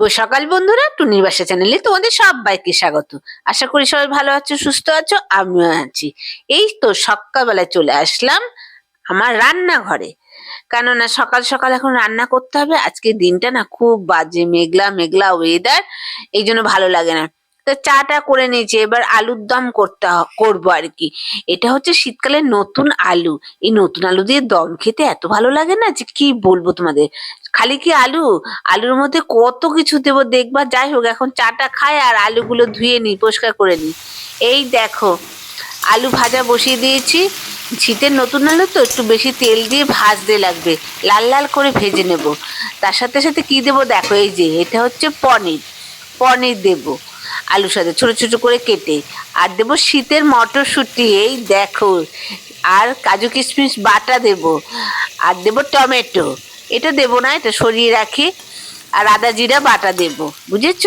ও সকাল বন্ধুরা, টুনির বাসা চ্যানেলে তোমাদের সবাইকে স্বাগত। আশা করি সবাই ভালো আছো, সুস্থ আছো, আমিও আছি। এই তো সকালবেলায় চলে আসলাম আমার রান্নাঘরে। কেননা সকাল সকাল এখন রান্না করতে হবে। আজকে দিনটা না খুব বাজে, মেঘলা মেঘলা ওয়েদার এই জন্য ভালো লাগে না। তো চাটা করে নিয়েছি, এবার আলুর দম করতে করব আর কি এটা হচ্ছে শীতকালে নতুন আলু। এই নতুন আলু দিয়ে দম খেতে এত ভালো লাগে না যে কি বলব তোমাদের? খালি কি আলু? আলুর মধ্যে কত কিছু দেবো দেখবা? যাই হোক, এখন চাটা খায় আর আলুগুলো ধুয়ে নিই পরিষ্কার করে নিই এই দেখো, আলু ভাজা বসিয়ে দিয়েছি। শীতের নতুন আলু তো একটু বেশি তেল দিয়ে ভাজতে লাগবে। লাল লাল করে ভেজে নেব। তার সাথে সাথে কি দেবো দেখো, এই যে, এটা হচ্ছে পনির। পনির দেবো। আলুর সাথে ছোট ছোট করে কেটে। আর দেবো শীতের মটরশুঁটি, এই দেখো। আর কাজু কিশমিশ বাটা দেবো। আর দেবো টমেটো। এটা দেবো না, এটা সরিয়ে রাখি। আর আদা জিরা বাটা দেবো। বুঝেছ?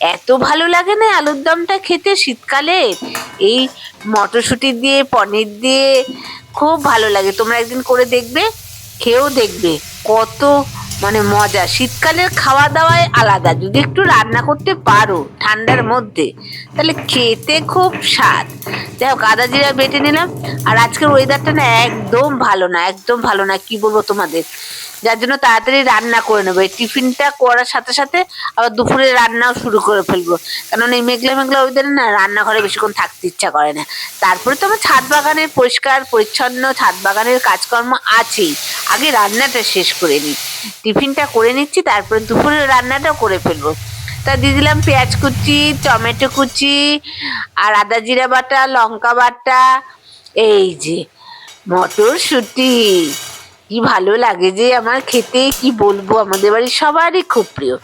এত ভালো লাগে না আলুর দমটা খেতে শীতকালে? এই মটরশুঁটি দিয়ে, পনির দিয়ে খুব ভালো লাগে। তোমরা একদিন করে দেখবে, খেয়েও দেখবে কত মানে মজা। শীতকালের খাওয়া দাওয়ায় আলাদা। যদি একটু রান্না করতে পারো ঠান্ডার মধ্যে, তাহলে খেতে খুব স্বাদ। যাই হোক, আদা জিরা বেটে নিলাম। আর আজকের ওয়েদারটা না একদম ভালো না, একদম ভালো না। কি বলব তোমাদের? যার জন্য তাড়াতাড়ি রান্না করে নেব। এই টিফিনটা করার সাথে সাথে আবার দুপুরে রান্নাও শুরু করে ফেলব। কারণ এই মেঘলা মেঘলা ওয়েদারে না রান্নাঘরে বেশিক্ষণ থাকতে ইচ্ছা করে না। তারপরে তো আমার ছাদ বাগানের পরিষ্কার, পরিচ্ছন্ন ছাদ বাগানের কাজকর্ম আছেই। আগে রান্নাটা শেষ করে নিই। টিফিনটা করে নিচ্ছি, তারপরে দুপুরের রান্নাটাও করে ফেলব। তা দিয়ে দিলাম পেঁয়াজ কুচি, টমেটো কুচি, আর আদা জিরা বাটা, লঙ্কা বাটা, এই যে মটরশুঁটি। কি ভালো লাগে যে আমার খেতে, কি বলব, আমাদের বাড়ির সবারই খুব প্রিয়।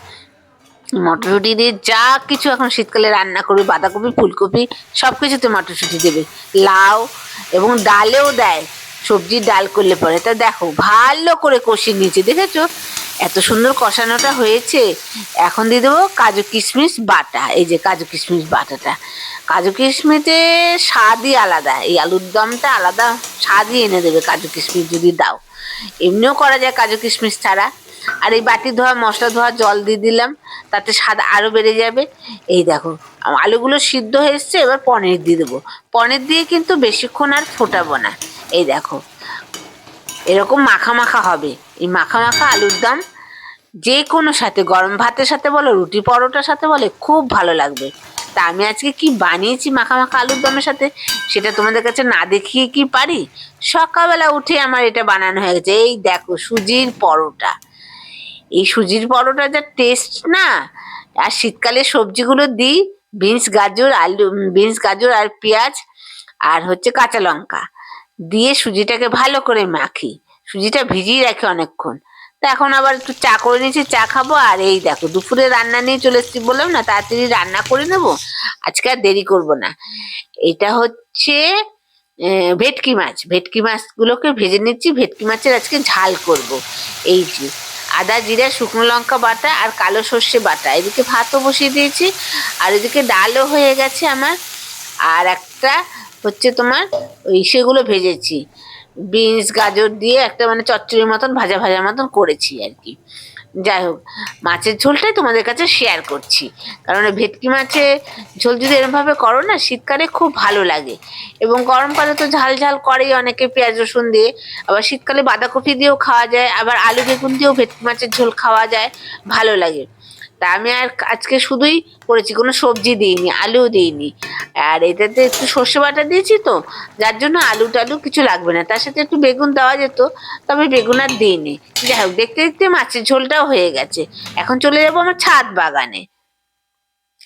মটরশুঁটি দিয়ে যা কিছু এখন শীতকালে রান্না করবে, বাঁধাকপি, ফুলকপি সব কিছুতে মটরশুঁটি দেবে। লাউ এবং ডালেও দেয়। সবজির ডাল করলে পরে। তা দেখো, ভালো করে কষিয়ে নিয়েছে, দেখেছ? এত সুন্দর কষানোটা হয়েছে। এখন দিয়ে দেবো কাজু কিশমিশ বাটা, এই যে কাজু কিশমিশ বাটাটা। কাজু কিশমিশের স্বাদই আলাদা, এই আলুর দমটা আলাদা, স্বাদই এনে দেবে কাজু কিশমিশ যদি দাও। এমনিও করা যায় কাজু কিশমিশ ছাড়া। আর এই বাটি ধোয়া, মশলা ধোয়া, জল দিয়ে দিলাম, তাতে স্বাদ আরও বেড়ে যাবে। এই দেখো আলুগুলো সিদ্ধ হয়ে এসছে, এবার পনির দিয়ে দেবো। পনির দিয়ে কিন্তু বেশিক্ষণ আর ফোটাবো না। এই দেখো। এরকম মাখা মাখা হবে। এই মাখা মাখা আলুর দম যে কোনো সাথে, গরম ভাতের সাথে বলো, রুটি পরোটার সাথে বলে, খুব ভালো লাগবে। তা আমি আজকে কি বানিয়েছি মাখা মাখা আলুর দমের সাথে? সেটা তোমাদের কাছে না দেখিয়ে কি পারি? সকালবেলা উঠে আমার এটা বানানো হয়ে গেছে। এই দেখো, সুজির পরোটা। এই সুজির পরোটা যা টেস্ট না, আর শীতকালে সবজিগুলো দিই, বিনস, গাজর, আলু বিনস, গাজর আর পেঁয়াজ, আর হচ্ছে কাঁচা লঙ্কা। দিয়ে সুজিটাকে ভালো করে মাখি। সুজিটা ভিজিয়ে রাখি অনেকক্ষণ। তা এখন আবার একটু চা করে নিয়েছি চা খাব। আর এই দেখো, দুপুরে রান্না নিয়ে চলে এসেছি বললাম না, তাড়াতাড়ি রান্না করে নেব। আজকে আর দেরি করব না। এটা হচ্ছে ভেটকি মাছ। ভেটকি মাছগুলোকে ভেজে নিচ্ছি। ভেটকি মাছের আজকে ঝাল করব। এই যে, আদা, জিরা, শুকনো লঙ্কা বাটা আর কালো সর্ষে বাটা। এদিকে ভাতও বসিয়ে দিয়েছি। আর এদিকে ডালও হয়ে গেছে আমার। আর একটা হচ্ছে তোমার ওই সেগুলো ভেজেছি। বিনস, গাজর দিয়ে একটা মানে চচ্চড়ির মতন, ভাজা ভাজা মতন করেছি আর কি। যাই হোক, মাছের ঝোলটাই তোমাদের কাছে শেয়ার করছি। কারণ ভেটকি মাছের ঝোল যদি এরমভাবে করো না, শীতকালে খুব ভালো লাগে। এবং গরমকালে তো ঝাল ঝাল করেই অনেকে পেঁয়াজ, রসুন দিয়ে। আবার শীতকালে বাঁধাকপি দিয়েও খাওয়া যায়, আবার আলু বেগুন দিয়েও ভেটকি মাছের ঝোল খাওয়া যায়, ভালো লাগে। তা আমি আর আজকে শুধুই করেছি, কোনো সবজি দিইনি, আলুও দিইনি। আর এটাতে একটু সর্ষে বাটা দিয়েছি তো, যার জন্য আলু টালু কিছু লাগবে না। তার সাথে একটু বেগুন দেওয়া যেত, তবে বেগুন আর দিইনি। যাই হোক, দেখতে দেখতে মাছের ঝোলটাও হয়ে গেছে। এখন চলে যাব আমার ছাদ বাগানে।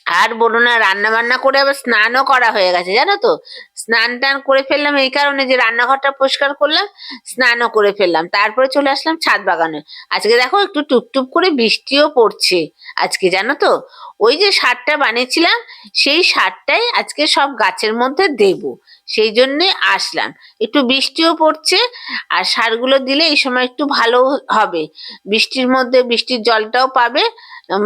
আর বলো না রান্না বান্না করে আবার স্নানও করা হয়ে গেছে, জানো তো? স্নান টান করে ফেললাম, এই কারণে যে রান্নাঘরটা পরিষ্কার করলাম, স্নানও করে ফেললাম। তারপরে চলে আসলাম ছাদ বাগানে। আজকে দেখো একটু টুপটুপ করে বৃষ্টিও পড়ছে আজকে, জানো তো? ওই যে সারটা বানিয়েছিলাম, সেই সারটাই আজকে সব গাছের মধ্যে দেব। সেই জন্যে আসলাম। একটু বৃষ্টিও পড়ছে, আর সারগুলো দিলে এই সময় একটু ভালো হবে। বৃষ্টির মধ্যে বৃষ্টির জলটাও পাবে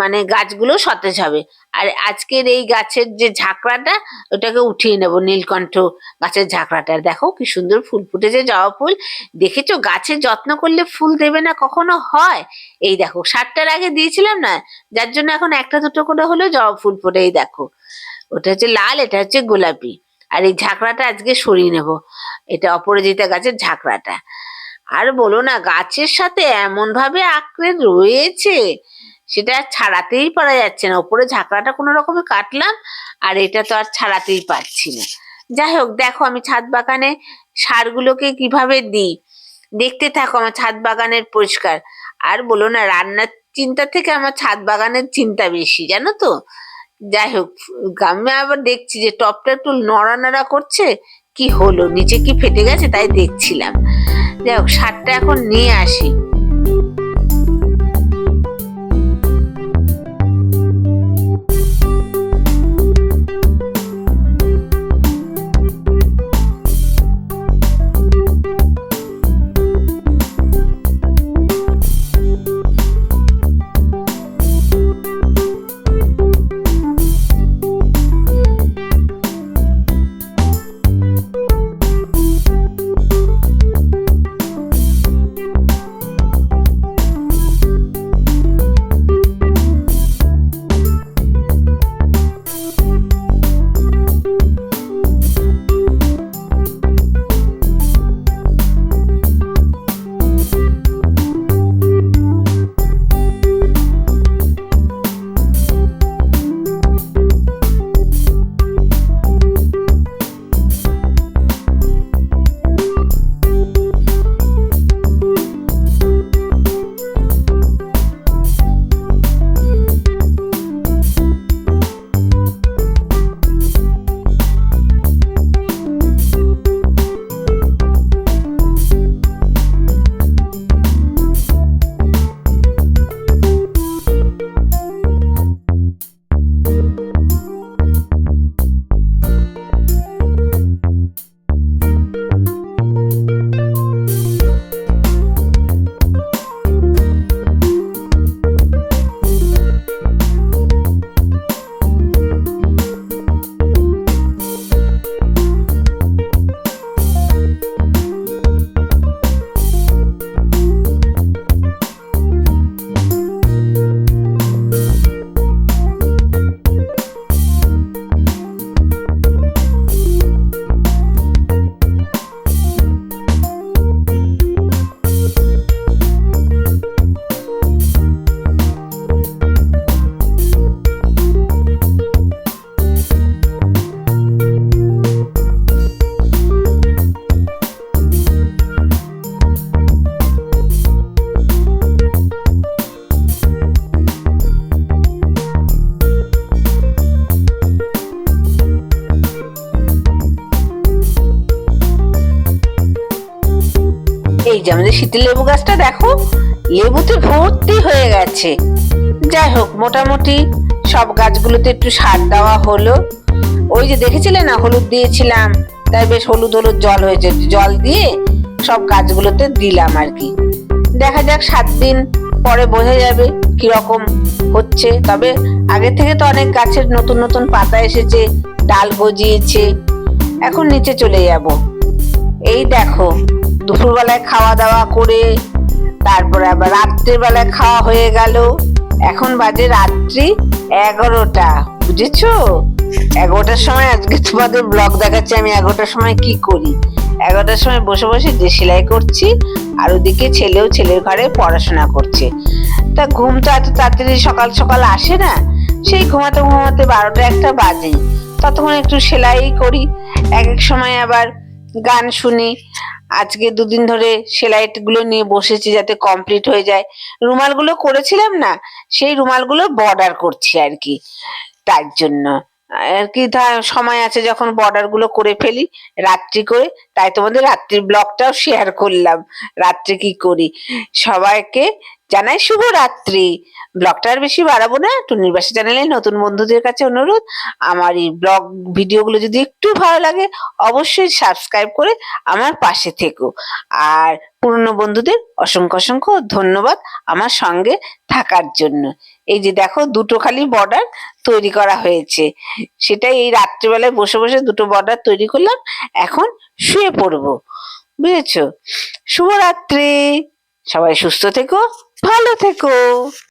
মানে গাছগুলো সতেজ হবে। আর আজকের এই গাছের যে ঝাঁকড়াটা, ওটাকে উঠিয়ে নেব নীলকণ্ঠ গাছের ঝাঁকড়াটা। দেখো কি সুন্দর ফুল ফুটেছে, জবা ফুল। দেখেছ? গাছের যত্ন করলে ফুল দেবে না, কখনো হয়? এই দেখো, সারটার আগে দিয়েছিলাম না? যার জন্য এখন একটা দুটো করে হলেও জবা ফুল ফোটে এই দেখো। ওটা হচ্ছে লাল, এটা হচ্ছে গোলাপি। আর এই ঝাঁকড়াটা আজকে সরিয়ে নেব। এটা অপরাজিতা গাছের ঝাঁকড়াটা। আর বলো না, গাছের সাথে এমন ভাবে আঁকড়ে রয়েছে, সেটা ছাড়াতেই পারা যাচ্ছে না। ওপরে ঝাঁকড়াটা কোনো রকমে কাটলাম আর এটা তো আর ছাড়াতেই পারছি না। যাই হোক, দেখো আমি ছাদ বাগানে সারগুলোকে কীভাবে দিই। দেখতে থাকো আমার ছাদ বাগানের পরিষ্কার। আর বলো না, রান্নার চিন্তা থেকে আমার ছাদ বাগানের চিন্তা বেশি, জানো তো? যাই হোক আমি আবার দেখছি যে টপটা একটু নড়া নড়া করছে। কি হলো? নিচে কি ফেটে গেছে? তাই দেখছিলাম। যাই হোক, সারটা এখন নিয়ে আসি। এই যে আমাদের শীতের লেবু গাছটা দেখো, লেবুতে ভর্তি হয়ে গেছে। যাই হোক, মোটামুটি সব গাছগুলোতে একটু সার দেওয়া হলো। ওই যে দেখেছিলে না, হলুদ দিয়েছিলাম, তাই বেশ হলুদ হলুদ জল হয়েছে, জল দিয়ে সব গাছগুলোতে দিলাম আর কি। দেখা যাক সাত দিন পরে বোঝা যাবে কীরকম হচ্ছে। তবে আগে থেকে তো অনেক গাছের নতুন নতুন পাতা এসেছে, ডাল গজিয়েছে, এখন নিচে চলে যাব। এই দেখো দুপুরবেলায় খাওয়া দাওয়া করে, তারপরে আবার রাত্রেবেলায় খাওয়া হয়ে গেল। এখন বাজে রাত্রি এগারোটা, বুঝেছ? এগারোটার সময় আজকে তোমাদের ব্লগ দেখাচ্ছি, আমি এগারোটার সময় কি করি? এগারোটার সময় বসে বসে যে সেলাই করছি, আর ওদিকে ছেলেও ছেলের ঘরে পড়াশোনা করছে। তা ঘুম তো এত তাড়াতাড়ি সকাল সকাল আসে না, সেই ঘুমাতে ঘুমাতে বারোটা একটা বাজে। ততক্ষণ একটু সেলাই করি, এক এক সময় আবার গান শুনি আজকে দুদিন ধরে সেলাইটগুলো নিয়ে বসেছি যাতে কমপ্লিট হয়ে যায়। রুমালগুলো করেছিলাম না, সেই রুমালগুলো বর্ডার করছি আর কি, তার জন্য। আর কি ধর, সময় আছে যখন বর্ডারগুলো করে ফেলি, রাত্রি করে, তাই তোমাদের রাত্রির ব্লগটাও শেয়ার করলাম, রাত্রে কি করি? সবাইকে জানাই শুভরাত্রি। ব্লগটা আর বেশি বাড়াবো না। টুনির বাসা চ্যানেলে নতুন বন্ধুদের কাছে অনুরোধ, আমার এই ব্লগ ভিডিওগুলো যদি একটু ভালো লাগে, অবশ্যই সাবস্ক্রাইব করে আমার পাশে থেকো। আর পুরনো বন্ধুদের অসংখ্য অসংখ্য ধন্যবাদ আমার সঙ্গে থাকার জন্য। এই যে দেখো, দুটো খালি বর্ডার তৈরি করা হয়েছে। সেটাই এই রাত্রিবেলায় বসে বসে দুটো বর্ডার তৈরি করলাম, এখন শুয়ে পড়ব। বুঝেছ? শুভরাত্রি। সবাই সুস্থ থেকো। ভালো থেকো।